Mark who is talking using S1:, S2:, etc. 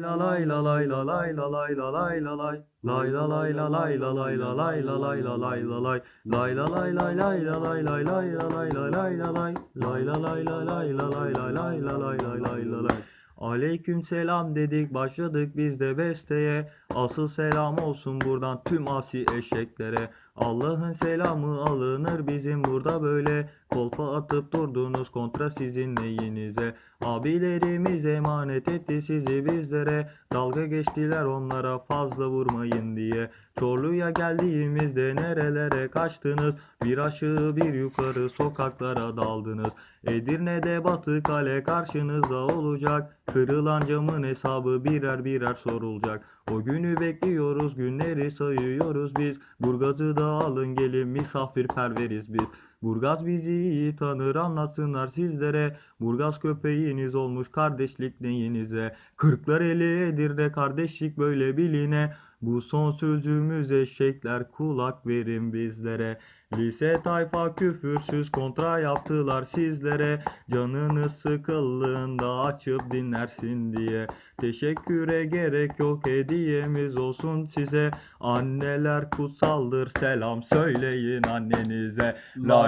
S1: La Aleyküm selam dedik başladık biz de besteye Asıl selam olsun buradan tüm asi eşeklere. Allah'ın selamı alınır bizim burada böyle. Kolpa atıp durdunuz kontra sizin neyinize. Abilerimiz emanet etti sizi bizlere. Dalga geçtiler onlara fazla vurmayın diye. Çorlu'ya geldiğimizde nerelere kaçtınız? Bir aşağı bir yukarı sokaklara daldınız. Edirne'de Batı Kale karşınızda olacak. Kırılan camın hesabı birer birer sorulacak. O günü bekliyoruz günleri sayıyoruz biz. Burgaz'ı da alın gelin misafirperveriz biz Burgaz bizi iyi tanır anlatsınlar sizlere. Burgaz köpeğiniz olmuş kardeşlik neyinize? Kırklar eli Edirne kardeşlik böyle biline. Bu son sözümüz eşekler kulak verin bizlere. Lise tayfa küfürsüz kontra yaptılar sizlere. Canınız sıkıldığında açıp dinlersin diye. Teşekküre gerek yok hediyemiz olsun size. Anneler kutsaldır selam söyleyin annenize. Lay